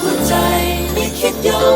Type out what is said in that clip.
หัวใจไม่คิดย้อน